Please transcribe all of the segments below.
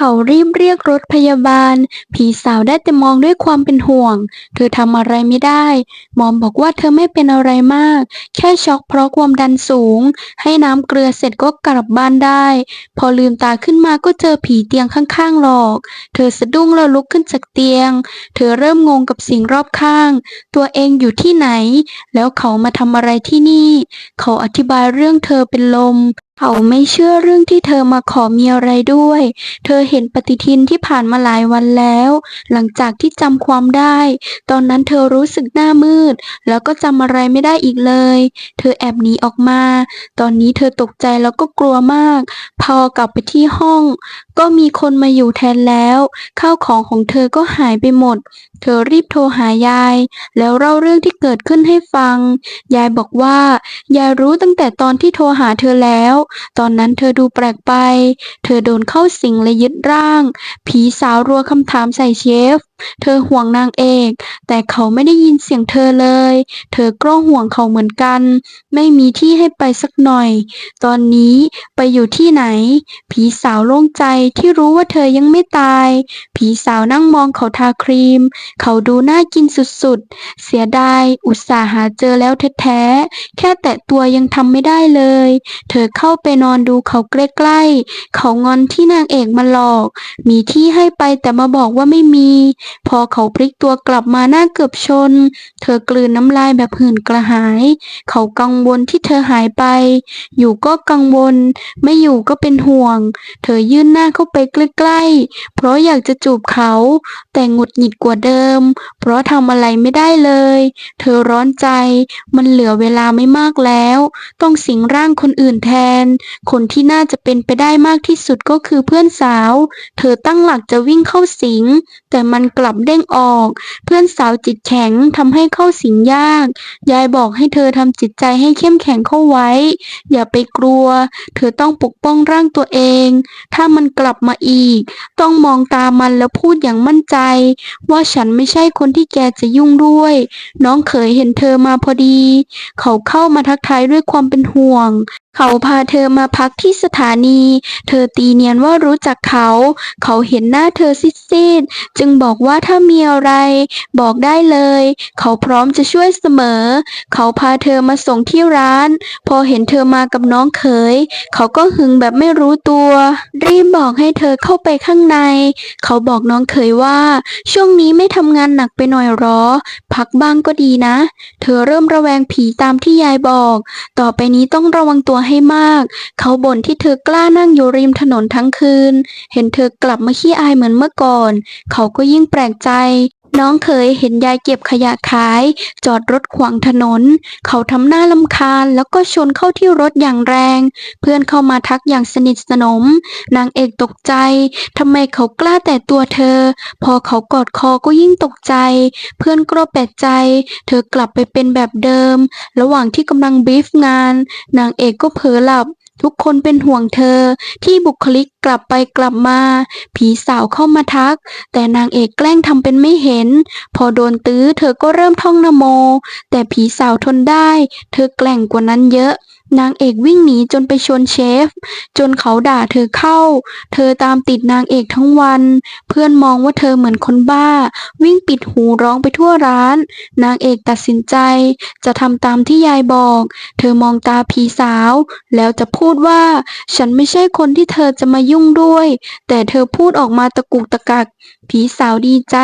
เขารีบเรียกรถพยาบาล ผีสาวได้แต่มองด้วยความเป็นห่วง เธอทำอะไรไม่ได้ หมอบอกว่าเธอไม่เป็นอะไรมาก แค่ช็อกเพราะความดันสูง ให้น้ำเกลือเสร็จก็กลับบ้านได้ พอลืมตาขึ้นมาก็เจอผีเตียงข้างๆหลอก เธอสะดุ้งแล้วลุกขึ้นจากเตียง เธอเริ่มงงกับสิ่งรอบข้าง ตัวเองอยู่ที่ไหน แล้วเขามาทำอะไรที่นี่ เขาอธิบายเรื่องเธอเป็นลม เขาไม่เชื่อเรื่องที่เธอมาขอมีอะไรด้วย เธอเห็นปฏิทินที่ผ่านมาหลายวันแล้ว หลังจากที่จำความได้ ตอนนั้นเธอรู้สึกหน้ามืด แล้วก็จำอะไรไม่ได้อีกเลย เธอแอบหนีออกมา ตอนนี้เธอตกใจแล้วก็กลัวมาก พอกลับไปที่ห้อง ก็มีคนมาอยู่แทนแล้ว ข้าวของของเธอก็หายไปหมด เธอรีบโทรหายาย แล้วเล่าเรื่องที่เกิดขึ้นให้ฟัง ยายบอกว่า ยายรู้ตั้งแต่ตอนที่โทรหาเธอแล้ว ตอนนั้นเธอดูแปลกไป เธอโดนเข้าสิงและยึดร่าง ผีสาวรัวคำถามใส่เชฟ เธอห่วงนางเอก แต่เขาไม่ได้ยินเสียงเธอเลย เธอก็ห่วงเขาเหมือนกัน ไม่มีที่ให้ไปสักหน่อย ตอนนี้ไปอยู่ที่ไหน ผีสาวโล่งใจที่รู้ว่าเธอยังไม่ตาย ผีสาวนั่งมองเขาทาครีม เขาดูน่ากินสุดๆ เสียดาย อุตส่าห์หาเจอแล้วแท้ๆ แค่แตะตัวยังทำไม่ได้เลย เธอเข้าไปนอนดูเขาใกล้ๆ เขางอนที่นางเอกมาหลอก มีที่ให้ไปแต่มาบอกว่าไม่มี พอเขาพลิกตัวกลับมาหน้าเกือบชน เธอกลืนน้ำลายแบบหื่นกระหาย เขากังวลที่เธอหายไป อยู่ก็กังวล ไม่อยู่ก็เป็นห่วง เธอยื่นหน้าเข้าไปใกล้ๆ เพราะอยากจะจูบเขา แต่หงุดหงิดกว่าเดิม เพราะทำอะไรไม่ได้เลย เธอร้อนใจมันเหลือเวลาไม่มากแล้ว ต้องสิงร่างคนอื่นแทน คนที่น่าจะเป็นไปได้มากที่สุดก็คือเพื่อนสาว เธอตั้งหลักจะวิ่งเข้าสิง แต่มันกลับเด้งออก เพื่อนสาวจิตแข็งทำให้เข้าสิงยาก ยายบอกให้เธอทำจิตใจให้เข้มแข็งเข้าไว้ อย่าไปกลัว เธอต้องปกป้องร่างตัวเอง ถ้ามันกลับมาอีก ต้องมองตามันแล้วพูดอย่างมั่นใจ ว่าฉันไม่ใช่คนที่แกจะยุ่งด้วย น้องเขยเห็นเธอมาพอดี เขาเข้ามาทักทายด้วยความเป็นห่วง เขาพาเธอมาพักที่สถานี เธอตีเนียนว่ารู้จักเขา เขาเห็นหน้าเธอซีดๆ จึงบอกว่าถ้ามีอะไร บอกได้เลย เขาพร้อมจะช่วยเสมอ เขาพาเธอมาส่งที่ร้าน พอเห็นเธอมากับน้องเขย เขาก็หึงแบบไม่รู้ตัว รีบบอกให้เธอเข้าไปข้างใน เขาบอกน้องเขยว่า ช่วงนี้ไม่ทำงานหนักไปหน่อยหรอ พักบ้างก็ดีนะ เธอเริ่มระแวงผีตามที่ยายบอก ต่อไปนี้ต้องระวังตัวให้มาก เขาบ่นที่เธอกล้านั่งอยู่ริมถนนทั้งคืน เห็นเธอกลับมาขี้อายเหมือนเมื่อก่อน เขาก็ยิ่งแปลกใจ น้องเคยเห็นยายเก็บขยะขาย จอดรถขวางถนน เขาทำหน้าลำคาญแล้วก็ชนเข้าที่รถอย่างแรง เพื่อนเข้ามาทักอย่างสนิทสนม นางเอกตกใจทำไมเขากล้าแต่ตัวเธอ พอเขากอดคอก็ยิ่งตกใจ เพื่อนก็แปลกใจ เธอกลับไปเป็นแบบเดิม ระหว่างที่กำลังบีฟงาน นางเอกก็เผลอหลับ ทุกคนเป็นห่วงเธอ ที่บุคลิกกลับไปกลับมา ผีสาวเข้ามาทัก แต่นางเอกแกล้งทำเป็นไม่เห็น พอโดนตื้อเธอก็เริ่มท่องนโม แต่ผีสาวทนได้ เธอแกล่งกว่านั้นเยอะ นางเอกวิ่งหนีจนไปชนเชฟ จนเขาด่าเธอเข้า เธอตามติดนางเอกทั้งวัน เพื่อนมองว่าเธอเหมือนคนบ้า วิ่งปิดหูร้องไปทั่วร้าน นางเอกตัดสินใจ จะทำตามที่ยายบอก เธอมองตาผีสาว แล้วจะพูดว่า ฉันไม่ใช่คนที่เธอจะมายุ่งด้วย แต่เธอพูดออกมาตะกุกตะกัก ผีสาวดีใจ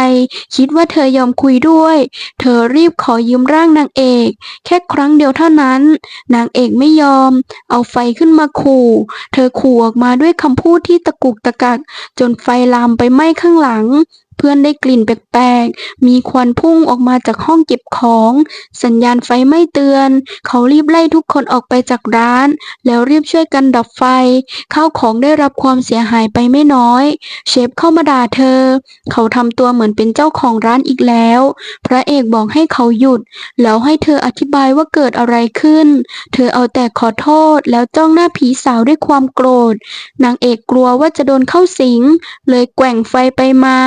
คิดว่าเธอยอมคุยด้วย เธอรีบขอยืมร่างนางเอก แค่ครั้งเดียวเท่านั้น นางเอกไม่ยอม เอาไฟขึ้นมาขู่ เธอขู่ออกมาด้วยคำพูดที่ตะกุกตะกัก จนไฟลามไปไหม้ข้างหลัง พื่อนได้กลิ่นแปลกๆ มีควันพุ่งออกมาจากห้องเก็บของ สัญญาณไฟไม่เตือน เขารีบไล่ทุกคนออกไปจากร้าน แล้วรีบช่วยกันดับไฟ ข้าวของได้รับความเสียหายไปไม่น้อย เชฟเข้ามาด่าเธอ เขาทำตัวเหมือนเป็นเจ้าของร้านอีกแล้ว พระเอกบอกให้เขาหยุด แล้วให้เธออธิบายว่าเกิดอะไรขึ้น เธอเอาแต่ขอโทษแล้วจ้องหน้าผีสาวด้วยความโกรธ นางเอกกลัวว่าจะโดนเข้าสิง เลยแกว่งไฟไปมา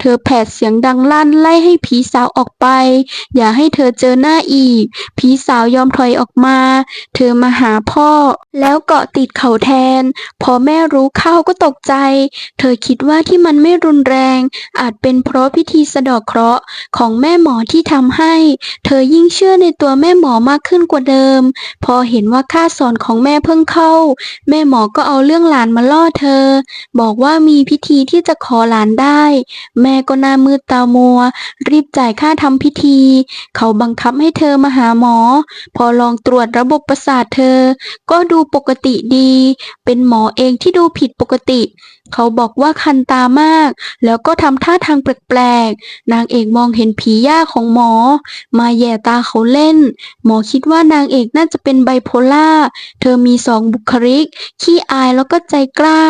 เธธอแผดเสียงดังลั่นไล่ให้ผีสาวออกไป อย่าให้เธอเจอหน้าอีก ผีสาวยอมถอยออกมา เธอมาหาพ่อ แล้วเกาะติดเขาแทน พอแม่รู้เข้าก็ตกใจ เธอคิดว่าที่มันไม่รุนแรง อาจเป็นเพราะพิธีสะเดอกเคราะห์ของแม่หมอที่ทำให้ เธอยิ่งเชื่อในตัวแม่หมอมากขึ้นกว่าเดิม พอเห็นว่าค่าสอนของแม่เพิ่งเข้า แม่หมอก็เอาเรื่องหลานมาล่อเธอ บอกว่ามีพิธีที่จะขอหลานได้ แม่ก็หน้ามืดตามัว รีบจ่ายค่าทำพิธี เขาบังคับให้เธอมาหาหมอ พอลองตรวจระบบประสาทเธอ ก็ดูปกติดี เป็นหมอเองที่ดูผิดปกติ เขาบอกว่าคันตามาก แล้วก็ทำท่าทางแปลกๆ นางเอกมองเห็นผีย่าของหมอ มาแย่ตาเขาเล่น หมอคิดว่านางเอกน่าจะเป็นไบโพล่า เธอมีสองบุคลิก ขี้อายแล้วก็ใจกล้า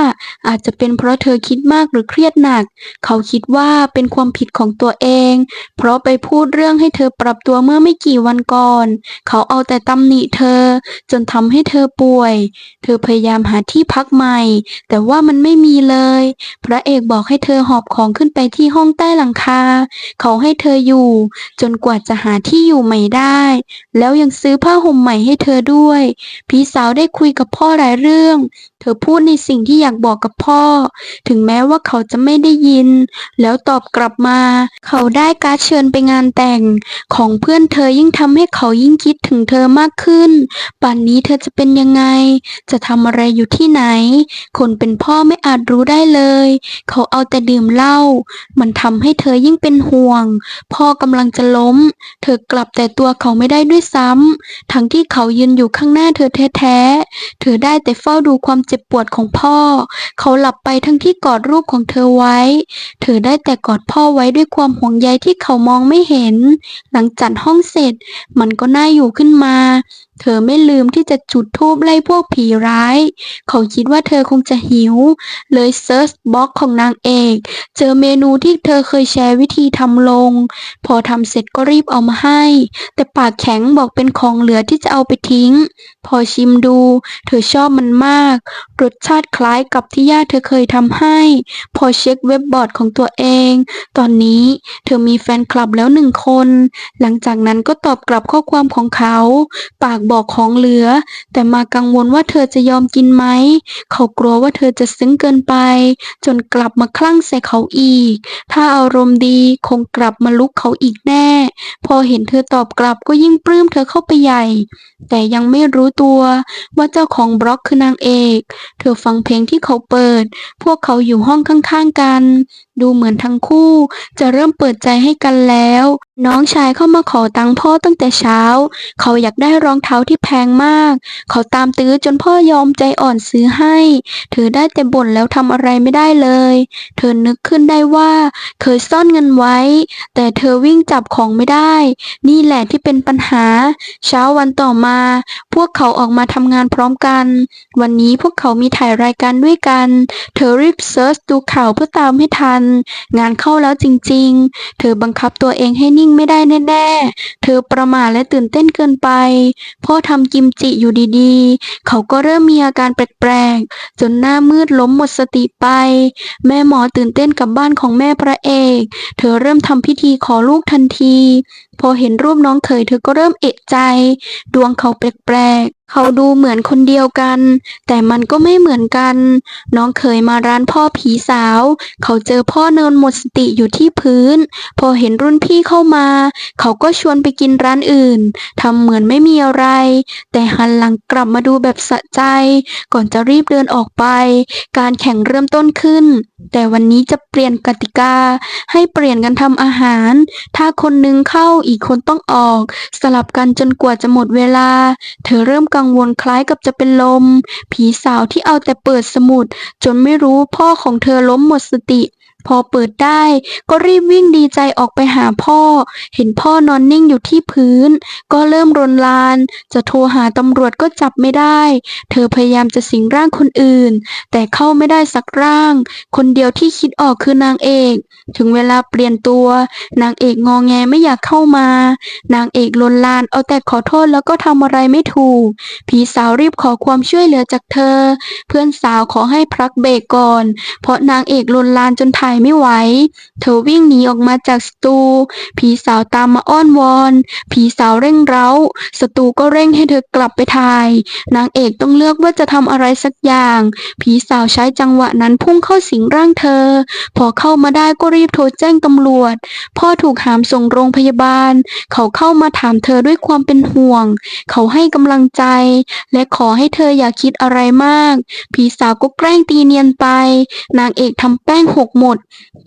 อาจจะเป็นเพราะเธอคิดมากหรือเครียดหนัก เขาคิดว่าเป็นความผิดของตัวเอง เพราะไปพูดเรื่องให้เธอปรับตัวเมื่อไม่กี่วันก่อน เขาเอาแต่ตำหนิเธอ จนทำให้เธอป่วย เธอพยายามหาที่พักใหม่ แต่ว่ามันไม่มีเลย พระเอกบอกให้เธอหอบของขึ้นไปที่ห้องใต้หลังคา เขาให้เธออยู่ จนกว่าจะหาที่อยู่ใหม่ได้ แล้วยังซื้อผ้าห่มใหม่ให้เธอด้วย พี่สาวได้คุยกับพ่อหลายเรื่อง เธอพูดในสิ่งที่อยากบอกกับพ่อ ถึงแม้ว่าเขาจะไม่ได้ยิน แล้วตอบกลับมา เขาได้การเชิญไปงานแต่ง ของเพื่อนเธอยิ่งทำให้เขายิ่งคิดถึงเธอมากขึ้น ป่านนี้เธอจะเป็นยังไง จะทำอะไรอยู่ที่ไหน คนเป็นพ่อไม่อาจรูู้้ได้เลย เขาเอาแต่ดื่มเหล้า มันทำให้เธอยิ่งเป็นห่วง พ่อกำลังจะล้ม เธอกลับแต่ตัวเขาไม่ได้ด้วยซ้ำ ทั้งที่เขายืนอยู่ข้างหน้าเธอแท้ๆ เธอได้แต่เฝ้าดูความเจ็บปวดของพ่อ เขาหลับไปทั้งที่กอดรูปของเธอไว้ เธอได้แต่กอดพ่อไว้ด้วยความห่วงใยที่เขามองไม่เห็น หลังจัดห้องเสร็จ มันก็น่าอยู่ขึ้นมา เธอไม่ลืมที่จะจุดธูปไล่พวกผีร้าย เขาคิดว่าเธอคงจะหิว เลยเซิร์ชบล็อกของนางเอก เจอเมนูที่เธอเคยแชร์วิธีทำลง พอทำเสร็จก็รีบเอามาให้ แต่ปากแข็งบอกเป็นของเหลือที่จะเอาไปทิ้ง พอชิมดู เธอชอบมันมาก รสชาติคล้ายกับที่ย่าเธอเคยทำให้ พอเช็คเว็บบอร์ดของตัวเอง ตอนนี้เธอมีแฟนคลับแล้วหนึ่งคน หลังจากนั้นก็ตอบกลับข้อความของเขา ปากบอกของเหลือ แต่มากังวลว่าเธอจะยอมกินไหม เขากลัวว่าเธอจะซึ้งเกินไป จนกลับมาคลั่งใส่เขาอีก ถ้าอารมณ์ดีคงกลับมาลุกเขาอีกแน่ พอเห็นเธอตอบกลับก็ยิ่งปลื้มเธอเข้าไปใหญ่ แต่ยังไม่รู้ตัวว่าเจ้าของบล็อกคือนางเอก เธอฟังเพลงที่เขาเปิด พวกเขาอยู่ห้องข้างๆกัน ดูเหมือนทั้งคู่จะเริ่มเปิดใจให้กันแล้ว น้องชายเข้ามาขอตังค์พ่อตั้งแต่เช้า เขาอยากได้รองเท้าที่แพงมาก เขาตามตื้อจนพ่อยอมใจอ่อนซื้อให้ เธอได้แต่บ่นแล้วทำอะไรไม่ได้เลย เธอนึกขึ้นได้ว่า เคยซ่อนเงินไว้ แต่เธอวิ่งจับของไม่ได้ นี่แหละที่เป็นปัญหา เช้าวันต่อมา พวกเขาออกมาทำงานพร้อมกัน วันนี้พวกเขามีถ่ายรายการด้วยกัน เธอรีบเซิร์ชดูข่าวเพื่อตามให้ทัน งานเข้าแล้วจริง ๆ เธอบังคับตัวเองให้นิ่งไม่ได้แน่ๆ เธอประหม่าและตื่นเต้นเกินไป พ่อทำกิมจิอยู่ดีๆ เขาก็เริ่มมีอาการแปลกๆ จนหน้ามืดล้มหมดสติไป แม่หมอตื่นเต้นกับบ้านของแม่พระเอก เธอเริ่มทำพิธีขอลูกทันทีพอเห็นรูปน้องเขยเธอก็เริ่มเอะใจ ดวงเขาแปลกๆ เขาดูเหมือนคนเดียวกัน แต่มันก็ไม่เหมือนกัน น้องเขยมาร้านพ่อผีสาว เขาเจอพ่อเนอนหมดสติอยู่ที่พื้น พอเห็นรุ่นพี่เข้ามา เขาก็ชวนไปกินร้านอื่นทำเหมือนไม่มีอะไร แต่หันหลังกลับมาดูแบบสะใจ ก่อนจะรีบเดินออกไป การแข่งเริ่มต้นขึ้น แต่วันนี้จะเปลี่ยนกติกา ให้เปลี่ยนกันทำอาหาร ถ้าคนนึงเข้าอีกคนต้องออก สลับกันจนกว่าจะหมดเวลา เธอเริ่มกังวลคล้ายกับจะเป็นลม ผีสาวที่เอาแต่เปิดสมุด จนไม่รู้พ่อของเธอล้มหมดสติ พอเปิดได้ก็รีบวิ่งดีใจออกไปหาพ่อ เห็นพ่อนอนนิ่งอยู่ที่พื้น ก็เริ่มรนลาน จะโทรหาตำรวจก็จับไม่ได้ เธอพยายามจะสิงร่างคนอื่น แต่เข้าไม่ได้สักร่าง คนเดียวที่คิดออกคือนางเอก ถึงเวลาเปลี่ยนตัว นางเอกงอแงไม่อยากเข้ามา นางเอกลนลานเอาแต่ขอโทษแล้วก็ทำอะไรไม่ถูก ผีสาวรีบขอความช่วยเหลือจากเธอ เพื่อนสาวขอให้พักเบรกก่อน เพราะนางเอกลนลานจนถ่ายไม่ไหว เธอวิ่งหนีออกมาจากสตู ผีสาวตามมาอ้อนวอน ผีสาวเร่งเร้า สตูก็เร่งให้เธอกลับไปถ่าย นางเอกต้องเลือกว่าจะทำอะไรสักอย่าง ผีสาวใช้จังหวะนั้นพุ่งเข้าสิงร่างเธอ พอเข้ามาได้ก็รีบโทรแจ้งตำรวจ พ่อถูกหามส่งโรงพยาบาล เขาเข้ามาถามเธอด้วยความเป็นห่วง เขาให้กำลังใจ และขอให้เธออย่าคิดอะไรมาก ผีสาวก็แกล้งตีเนียนไป นางเอกทำแป้งหกหมด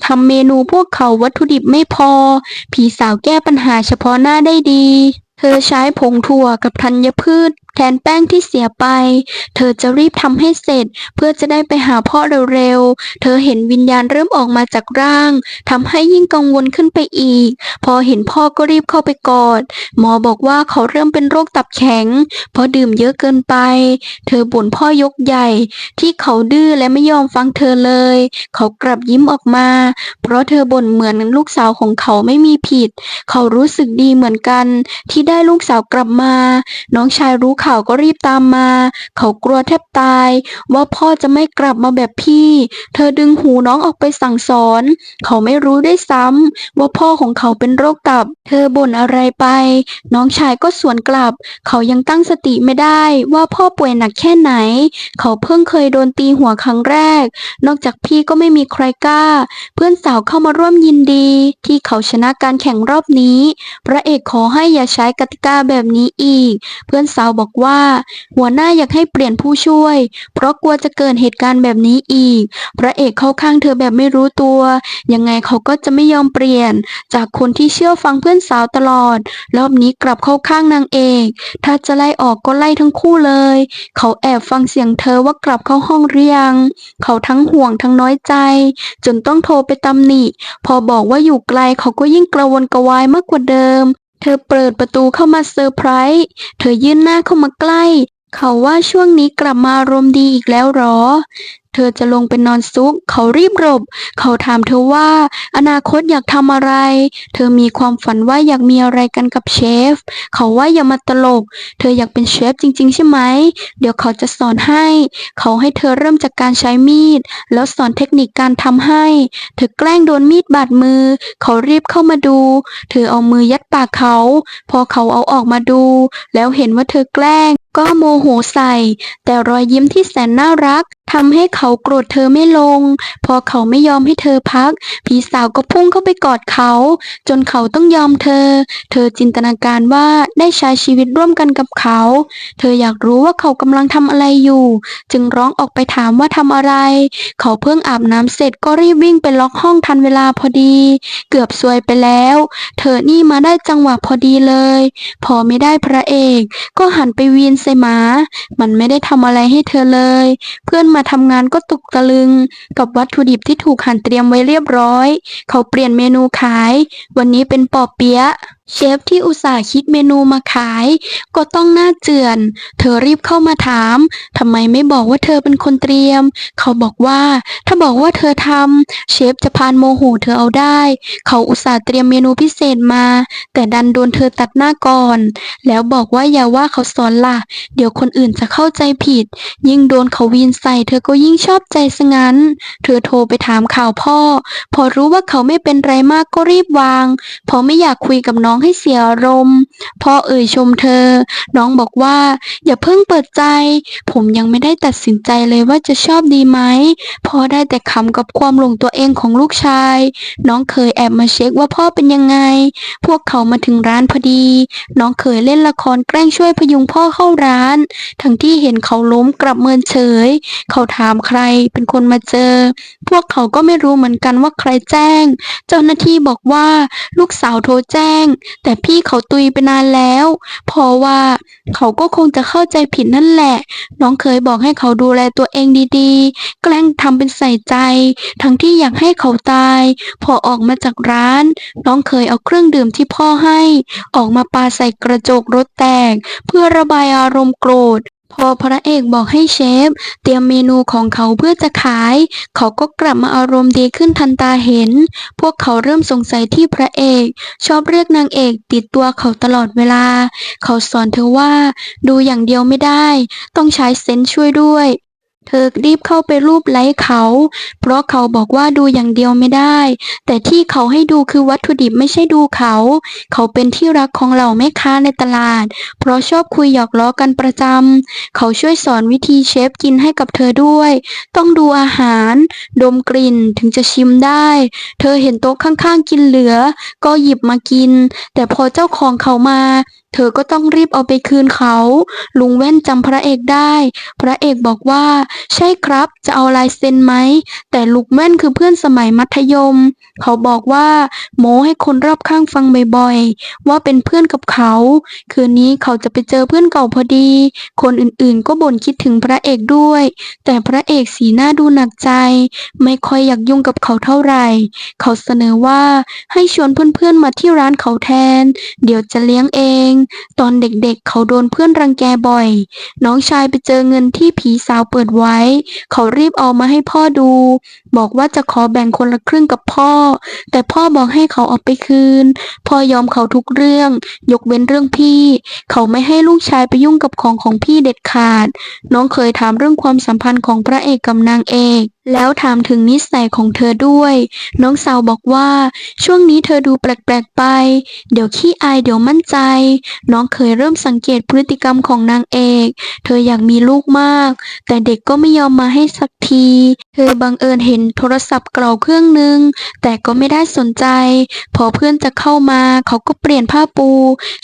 ทำเมนูพวกเขาวัตถุดิบไม่พอ ผีสาวแก้ปัญหาเฉพาะหน้าได้ดี เธอใช้ผงถั่วกับธัญพืชแทนแป้งที่เสียไป เธอจะรีบทำให้เสร็จ เพื่อจะได้ไปหาพ่อเร็วๆ เธอเห็นวิญญาณเริ่มออกมาจากร่างทำให้ยิ่งกังวลขึ้นไปอีก พอเห็นพ่อก็รีบเข้าไปกอด หมอบอกว่าเขาเริ่มเป็นโรคตับแข็ง เพราะดื่มเยอะเกินไป เธอบ่นพ่อยกใหญ่ ที่เขาดื้อและไม่ยอมฟังเธอเลย เขากลับยิ้มออกมา เพราะเธอบ่นเหมือนลูกสาวของเขาไม่มีผิด เขารู้สึกดีเหมือนกัน ที่ได้ลูกสาวกลับมา น้องชายรู้ข่าวก็รีบตามมา เขากลัวแทบตาย ว่าพ่อจะไม่กลับมาแบบพี่ เธอดึงหูน้องออกไปสั่งสอน เขาไม่รู้ได้ซ้ำว่าพ่อของเขาเป็นโรคตับ เธอบ่นอะไรไป น้องชายก็สวนกลับ เขายังตั้งสติไม่ได้ว่าพ่อป่วยหนักแค่ไหน เขาเพิ่งเคยโดนตีหัวครั้งแรก นอกจากพี่ก็ไม่มีใครกล้า เพื่อนสาวเข้ามาร่วมยินดี ที่เขาชนะการแข่งรอบนี้ พระเอกขอให้อย่าใช้กติกาแบบนี้อีก เพื่อนสาวบอกว่า หัวหน้าอยากให้เปลี่ยนผู้ช่วย เพราะกลัวจะเกิดเหตุการณ์แบบนี้อีก พระเอกเข้าข้างเธอแบบไม่รู้ตัว ยังไงเขาก็จะไม่ยอมเปลี่ยน จากคนที่เชื่อฟังเพื่อนสาวตลอด รอบนี้กลับเข้าข้างนางเอก ถ้าจะไล่ออกก็ไล่ทั้งคู่เลย เขาแอบฟังเสียงเธอว่ากลับเข้าห้องหรือยัง เขาทั้งห่วงทั้งน้อยใจ จนต้องโทรไปตำหนิ พอบอกว่าอยู่ไกลเขาก็ยิ่งกระวนกระวายมากกว่าเดิม เธอเปิดประตูเข้ามาเซอร์ไพรส์ เธอยื่นหน้าเข้ามาใกล้ เขาว่าช่วงนี้กลับมาอารมณ์ดีอีกแล้วหรอ เธอจะลงไปนอนซุก เขารีบหลบ เขาถามเธอว่า อนาคตอยากทำอะไร เธอมีความฝันว่าอยากมีอะไรกันกับเชฟ เขาว่าอย่ามาตลก เธออยากเป็นเชฟจริง ๆ ใช่ไหม เดี๋ยวเขาจะสอนให้ เขาให้เธอเริ่มจากการใช้มีด แล้วสอนเทคนิคการทำให้ เธอแกล้งโดนมีดบาดมือ เขารีบเข้ามาดู เธอเอามือยัดปากเขา พอเขาเอาออกมาดู แล้วเห็นว่าเธอแกล้งก็โมโหใส่ แต่รอยยิ้มที่แสนน่ารักทำให้เขาโกรธเธอไม่ลง พอเขาไม่ยอมให้เธอพัก ผีสาวก็พุ่งเข้าไปกอดเขา จนเขาต้องยอมเธอ เธอจินตนาการว่าได้ใช้ชีวิตร่วมกันกับเขา เธออยากรู้ว่าเขากำลังทำอะไรอยู่ จึงร้องออกไปถามว่าทำอะไร เขาเพิ่งอาบน้ำเสร็จก็รีบวิ่งไปล็อกห้องทันเวลาพอดี เกือบซวยไปแล้ว เธอนี่มาได้จังหวะพอดีเลย พอไม่ได้พระเอก ก็หันไปวีนใส่หมามันไม่ได้ทำอะไรให้เธอเลย เพื่อนมาทำงานก็ตกตะลึง กับวัตถุดิบที่ถูกหั่นเตรียมไว้เรียบร้อย เขาเปลี่ยนเมนูขาย วันนี้เป็นปอเปี๊ยะ เชฟที่อุตส่าห์คิดเมนูมาขาย ก็ต้องหน้าเจือน เธอรีบเข้ามาถามทำไมไม่บอกว่าเธอเป็นคนเตรียม เขาบอกว่า ถ้าบอกว่าเธอทำเชฟจะพานโมโหเธอเอาได้ เขาอุตส่าห์เตรียมเมนูพิเศษมา แต่ดันโดนเธอตัดหน้าก่อน แล้วบอกว่าอย่าว่าเขาสอนล่ะ เดี๋ยวคนอื่นจะเข้าใจผิด ยิ่งโดนเขาวีนใส่ เธอก็ยิ่งชอบใจซะงั้น เธอโทรไปถามข่าวพ่อ พอรู้ว่าเขาไม่เป็นไรมากก็รีบวางพราะไม่อยากคุยกับน้องให้เสียอารมณ์พ่อเอ่ยชมเธอ น้องบอกว่า อย่าเพิ่งเปิดใจ ผมยังไม่ได้ตัดสินใจเลยว่าจะชอบดีไหมพ่อได้แต่ขำกับความหลงตัวเองของลูกชาย น้องเคยแอบมาเช็คว่าพ่อเป็นยังไง พวกเขามาถึงร้านพอดี น้องเคยเล่นละครแกล้งช่วยพยุงพ่อเข้าร้าน ทั้งที่เห็นเขาล้มกลับเมินเฉย เขาถามใครเป็นคนมาเจอ พวกเขาก็ไม่รู้เหมือนกันว่าใครแจ้ง เจ้าหน้าที่บอกว่าลูกสาวโทรแจ้งแต่พี่เขาตุยไปนานแล้ว เพราะว่าเขาก็คงจะเข้าใจผิดนั่นแหละ น้องเคยบอกให้เขาดูแลตัวเองดีๆ แกล้งทำเป็นใส่ใจ ทั้งที่อยากให้เขาตาย พอออกมาจากร้าน น้องเคยเอาเครื่องดื่มที่พ่อให้ ออกมาปาใส่กระจกรถแตก เพื่อระบายอารมณ์โกรธ พอพระเอกบอกให้เชฟ เตรียมเมนูของเขาเพื่อจะขาย เขาก็กลับมาอารมณ์ดีขึ้นทันตาเห็น พวกเขาเริ่มสงสัยที่พระเอก ชอบเรียกนางเอกติดตัวเขาตลอดเวลา เขาสอนเธอว่า ดูอย่างเดียวไม่ได้ ต้องใช้เซนส์ช่วยด้วย เธอรีบเข้าไปรูปไล้เขา เพราะเขาบอกว่าดูอย่างเดียวไม่ได้ แต่ที่เขาให้ดูคือวัตถุดิบไม่ใช่ดูเขา เขาเป็นที่รักของเหล่าแม่ค้าในตลาด เพราะชอบคุยหยอกล้อกันประจำ เขาช่วยสอนวิธีเชฟกินให้กับเธอด้วย ต้องดูอาหาร ดมกลิ่นถึงจะชิมได้ เธอเห็นโต๊ะข้างๆกินเหลือ ก็หยิบมากิน แต่พอเจ้าของเขามาเธอก็ต้องรีบเอาไปคืนเขา ลุงแว่นจำพระเอกได้ พระเอกบอกว่า ใช่ครับ จะเอาลายเซ็นไหม แต่ลุงแว่นคือเพื่อนสมัยมัธยม เขาบอกว่า โม้ให้คนรอบข้างฟังบ่อยๆ ว่าเป็นเพื่อนกับเขา คืนนี้เขาจะไปเจอเพื่อนเก่าพอดี คนอื่นๆก็บ่นคิดถึงพระเอกด้วย แต่พระเอกสีหน้าดูหนักใจ ไม่ค่อยอยากยุ่งกับเขาเท่าไหร่ เขาเสนอว่าให้ชวนเพื่อนๆมาที่ร้านเขาแทน เดี๋ยวจะเลี้ยงเองตอนเด็กๆเขาโดนเพื่อนรังแกบ่อย น้องชายไปเจอเงินที่ผีสาวเปิดไว้ เขารีบเอามาให้พ่อดู บอกว่าจะขอแบ่งคนละครึ่งกับพ่อ แต่พ่อบอกให้เขาเอาไปคืน พ่อยอมเขาทุกเรื่อง ยกเว้นเรื่องพี่ เขาไม่ให้ลูกชายไปยุ่งกับของของพี่เด็ดขาด น้องเคยถามเรื่องความสัมพันธ์ของพระเอกกับนางเอก แล้วถามถึงนิสัยของเธอด้วย น้องสาวบอกว่า ช่วงนี้เธอดูแปลกๆไป เดี๋ยวขี้อายเดี๋ยวมั่นใจ น้องเคยเริ่มสังเกตพฤติกรรมของนางเอก เธออยากมีลูกมาก แต่เด็กก็ไม่ยอมมาให้สักที ธอบังเอิญเห็นโทรศัพท์เก่าเครื่องหนึ่งแต่ก็ไม่ได้สนใจ พอเพื่อนจะเข้ามาเขาก็เปลี่ยนผ้าปู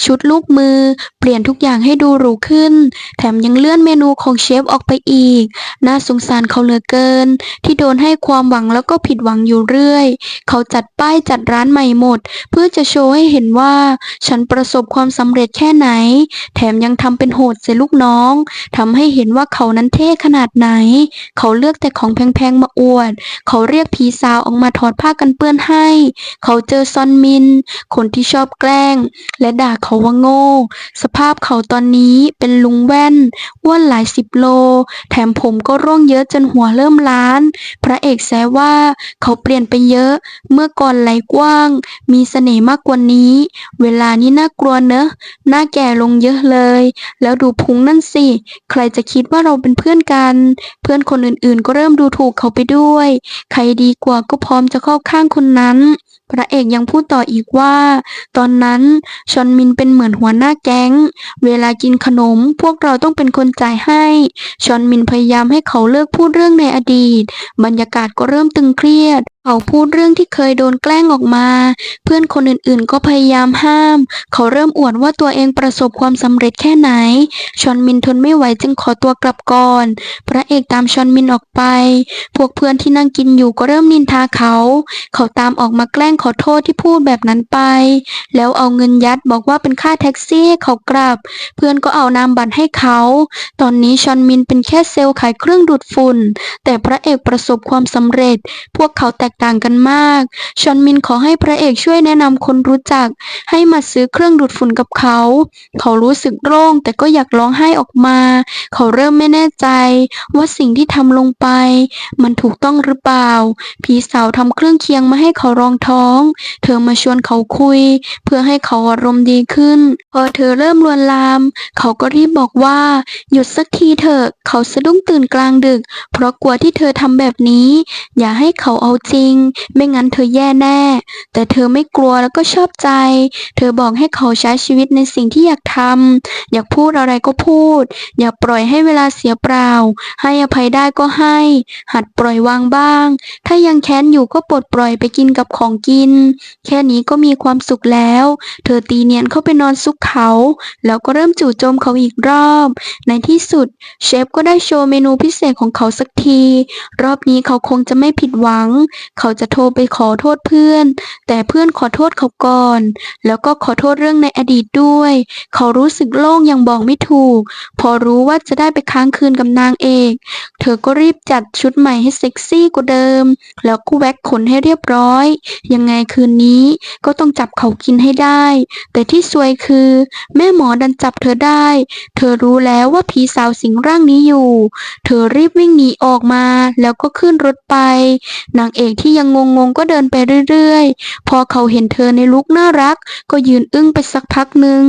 ชุดลูกมือ เปลี่ยนทุกอย่างให้ดูหรูขึ้น แถมยังเลื่อนเมนูของเชฟออกไปอีก น่าสงสารเขาเหลือเกิน ที่โดนให้ความหวังแล้วก็ผิดหวังอยู่เรื่อย เขาจัดป้ายจัดร้านใหม่หมด เพื่อจะโชว์ให้เห็นว่า ฉันประสบความสำเร็จแค่ไหน แถมยังทำเป็นโหดใส่ลูกน้องทำให้เห็นว่าเขานั้นเท่ขนาดไหน เขาเลือกแต่ของแพงๆมาอวด เขาเรียกผีสาวออกมาถอดผ้ากันเปื้อนให้ เขาเจอซอนมิน คนที่ชอบแกล้ง และด่าเขาว่าโง่ สภาพเขาตอนนี้เป็นลุงแว่นอ้วนหลายสิบโล แถมผมก็ร่วงเยอะจนหัวเริ่มล้าน พระเอกแซวว่าเขาเปลี่ยนไปเยอะ เมื่อก่อนไหลกว้าง มีเสน่ห์มากกว่านี้ เวลานี้น่ากลัวเนอะหน้าแก่ลงเยอะเลย แล้วดูพุงนั่นสิ ใครจะคิดว่าเราเป็นเพื่อนกัน เพื่อนคนอื่นๆก็เริ่มดูถูกเขาไปด้วย ใครดีกว่าก็พร้อมจะเข้าข้างคนนั้น พระเอกยังพูดต่ออีกว่า ตอนนั้นชอนมินเป็นเหมือนหัวหน้าแก๊ง เวลากินขนมพวกเราต้องเป็นคนจ่ายให้ ชอนมินพยายามให้เขาเลิกพูดเรื่องในอดีต บรรยากาศก็เริ่มตึงเครียด เขาพูดเรื่องที่เคยโดนแกล้งออกมา เพื่อนคนอื่นๆ ก็พยายามห้าม เขาเริ่มอวดว่าตัวเองประสบความสำเร็จแค่ไหน ชอนมินทนไม่ไหวจึงขอตัวกลับก่อน พระเอกตามชอนมินออกไป พวกเพื่อนที่นั่งกินอยู่ก็เริ่มนินทาเขา เขาตามออกมาแกล้งขอโทษที่พูดแบบนั้นไป แล้วเอาเงินยัดบอกว่าเป็นค่าแท็กซี่ให้เขากลับ เพื่อนก็เอานามบัตรให้เขา ตอนนี้ชอนมินเป็นแค่เซลล์ขายเครื่องดูดฝุ่น แต่พระเอกประสบความสำเร็จ พวกเขาแตกต่างกันมากชอนมินขอให้พระเอกช่วยแนะนำคนรู้จัก ให้มาซื้อเครื่องดูดฝุ่นกับเขา เขารู้สึกโล่งแต่ก็อยากร้องไห้ออกมา เขาเริ่มไม่แน่ใจ ว่าสิ่งที่ทำลงไป มันถูกต้องหรือเปล่า ผีสาวทำเครื่องเคียงมาให้เขารองท้อง เธอมาชวนเขาคุย เพื่อให้เขาอารมณ์ดีขึ้น พอเธอเริ่มลวนลาม เขาก็รีบบอกว่า หยุดสักทีเถอะ เขาสะดุ้งตื่นกลางดึก เพราะกลัวที่เธอทำแบบนี้ อย่าให้เขาเอาจริงไม่งั้นเธอแย่แน่ แต่เธอไม่กลัวแล้วก็ชอบใจ เธอบอกให้เขาใช้ชีวิตในสิ่งที่อยากทำอยากพูดอะไรก็พูด อย่าปล่อยให้เวลาเสียเปล่า ให้อภัยได้ก็ให้ หัดปล่อยวางบ้าง ถ้ายังแค้นอยู่ก็ปลดปล่อยไปกินกับของกิน แค่นี้ก็มีความสุขแล้ว เธอตีเนียนเข้าไปนอนซุกเขา แล้วก็เริ่มจู่โจมเขาอีกรอบ ในที่สุดเชฟก็ได้โชว์เมนูพิเศษของเขาสักที รอบนี้เขาคงจะไม่ผิดหวังเขาจะโทรไปขอโทษเพื่อน แต่เพื่อนขอโทษเขาก่อน แล้วก็ขอโทษเรื่องในอดีตด้วย เขารู้สึกโล่งอย่างบอกไม่ถูก พอรู้ว่าจะได้ไปค้างคืนกับนางเอก เธอก็รีบจัดชุดใหม่ให้เซ็กซี่กว่าเดิม แล้วก็แว็กขนให้เรียบร้อย ยังไงคืนนี้ก็ต้องจับเขากินให้ได้ แต่ที่ซวยคือ แม่หมอดันจับเธอได้ เธอรู้แล้วว่าผีสาวสิงร่างนี้อยู่ เธอรีบวิ่งหนีออกมา แล้วก็ขึ้นรถไป นางเอกที่ที่ยังงงๆก็เดินไปเรื่อยๆ พอเขาเห็นเธอในลุกน่ารัก ก็ยืนอึ้งไปสักพักหนึ่ง